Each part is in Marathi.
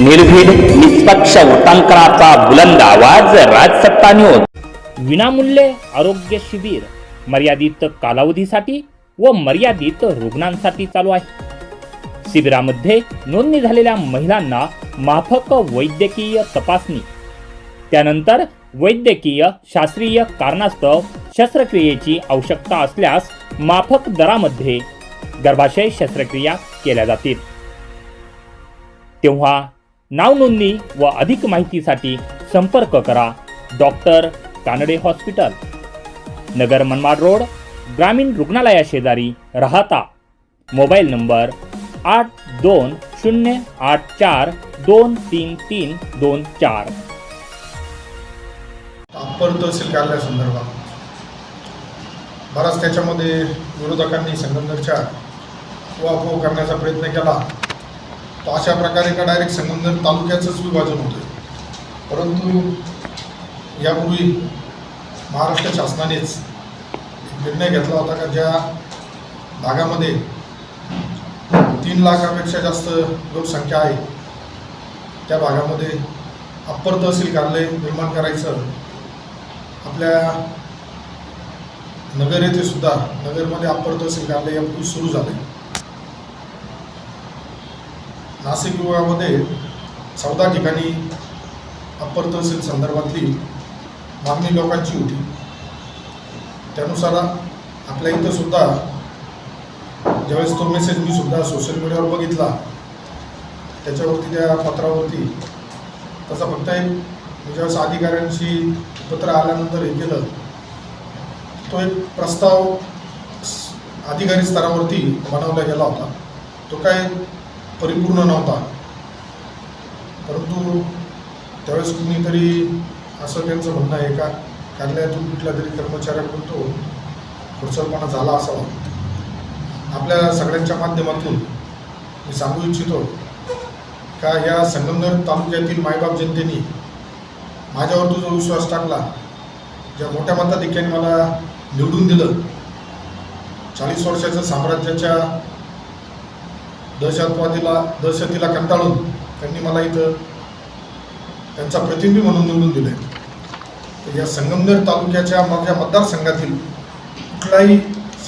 निर्भीड निष्पक्ष वृत्तांकनाचा बुलंद आवाज राजसत्ता न्यूज विनामूल्य आरोग्य शिबिर मर्यादित कालावधीसाठी व मर्यादित रुग्णांसाठी चालू आहे. शिबिरामध्ये नोंदणी झालेल्या महिलांना माफक वैद्यकीय तपासणी. त्यानंतर वैद्यकीय शास्त्रीय कारणास्तव शस्त्रक्रियेची आवश्यकता असल्यास माफक दरामध्ये गर्भाशय शस्त्रक्रिया केल्या जातील. तेव्हा नाव नोंदणी व अधिक माहितीसाठी संपर्क करा. Doctor Kanade hospital. Nagar Manmad road ग्रामीण रुग्णालयाशेजारी राहता. मोबाईल नंबर आठ दोन शून्य आठ चार दोन तीन तीन दोन चार. अप्पर तहसील कार्यालयासंदर्भात बराच त्याच्यामध्ये विरोधकांनी संगमनेरच्या उहापोह करण्याचा प्रयत्न केला. तर अशा प्रकारे का डायरेक्ट संगमनेर तालुक्याचंच विभाजन होतं परंतु यापूर्वी महाराष्ट्र शासनानेच एक निर्णय घेतला होता का ज्या भागामध्ये तीन लाखापेक्षा जास्त लोकसंख्या आहे त्या भागामध्ये अप्पर तहसील कार्यालय निर्माण करायचं आपल्या नगर येथे सुद्धा नगरमध्ये अप्पर तहसील कार्यालय यापूर्वी सुरू झाले नाशिक विभागामध्ये चौदा ठिकाणी अप्पर तहसील संदर्भातली मागणी लोकांची होती. त्यानुसार आपल्या इथं सुद्धा ज्यावेळेस तो मेसेज मी सुद्धा सोशल मीडियावर बघितला त्याच्यावरती त्या पत्रावरती तसा फक्त एक मी ज्यावेळेस अधिकाऱ्यांशी पत्र आल्यानंतर हे केलं तो एक प्रस्ताव अधिकारी स्तरावरती बनवला गेला होता. तो काय परिपूर्ण नव्हता. परंतु त्यावेळेस कुणीतरी असं त्यांचं म्हणणं आहे का कार्यालयातून कुठल्या तरी कर्मचाऱ्याकडून तो खुरसलपणा झाला असावा. आपल्या सगळ्यांच्या माध्यमातून मी सांगू इच्छितो का या संगमनेर तालुक्यातील मायबाप जनतेने माझ्यावर जो विश्वास टाकला ज्या मोठ्या मताधिक्याने मला निवडून दिलं चाळीस वर्षाच्या साम्राज्याच्या दहशतवादीला दहशतीला कंटाळून त्यांनी मला इथं त्यांचा प्रतिनिधी म्हणून निवडून दिले तर या संगमनेर तालुक्याच्या माझ्या मतदारसंघातील कुठलाही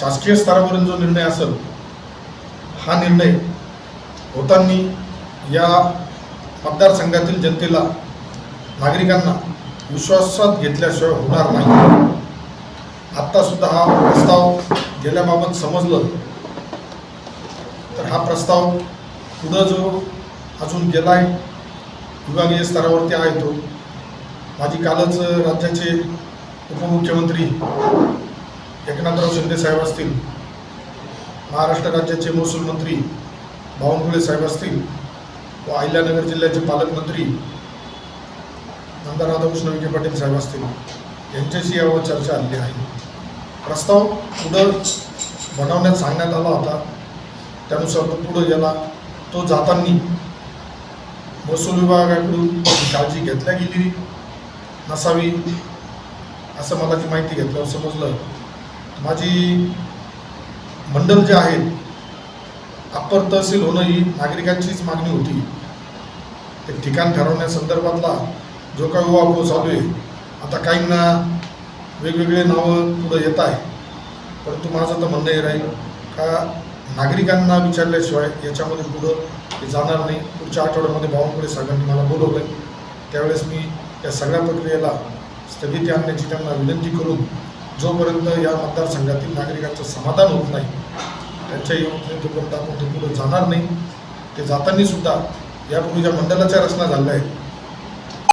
शासकीय स्तरावरून जो निर्णय असेल हा निर्णय होताना या मतदारसंघातील जनतेला नागरिकांना विश्वासात घेतल्याशिवाय होणार नाही. आत्तासुद्धा हा प्रस्ताव गेल्याबाबत समजलं तर हा प्रस्ताव पुढं जो अजून गेला आहे विभागीय स्तरावरती आहे तो. माझी कालच राज्याचे उपमुख्यमंत्री एकनाथराव शिंदे साहेब असतील महाराष्ट्र राज्याचे महसूल मंत्री बावनकुळे साहेब असतील व अहिल्यानगर जिल्ह्याचे पालकमंत्री आमदार राधाकृष्ण विखे पाटील साहेब असतील यांच्याशी यावर चर्चा आली आहे. प्रस्ताव पुढं बनवण्यात सांगण्यात आला होता. त्यानुसार तो पुढं गेला. तो जाताना महसूल विभागाकडून काळजी घेतल्या गेली नसावी असं मला ती माहिती घेतल्यावर समजलं. माझी मंडळ जे आहेत अप्पर तहसील होणं ही नागरिकांचीच मागणी होती. ते ठिकाण ठरवण्यासंदर्भातला जो काही उहापोह चालू आहे आता काहींना वेगवेगळे नावं पुढं येत आहे. परंतु माझं तर म्हणणं हे राहील का नागरिकांना विचारल्याशिवाय याच्यामध्ये पुढं ते जाणार नाही. पुढच्या आठवड्यामध्ये बावनकुळे साहेबांनी मला बोलवलं आहे त्यावेळेस मी या सगळ्या प्रक्रियेला स्थगिती आणण्याची त्यांना विनंती करून जोपर्यंत या मतदारसंघातील नागरिकांचं समाधान होत नाही त्यांच्या येऊन तोपर्यंत आपण ते पुढं जाणार नाही. ते जाताना सुद्धा यापूर्वी ज्या मंडळाच्या रचना झाल्या आहेत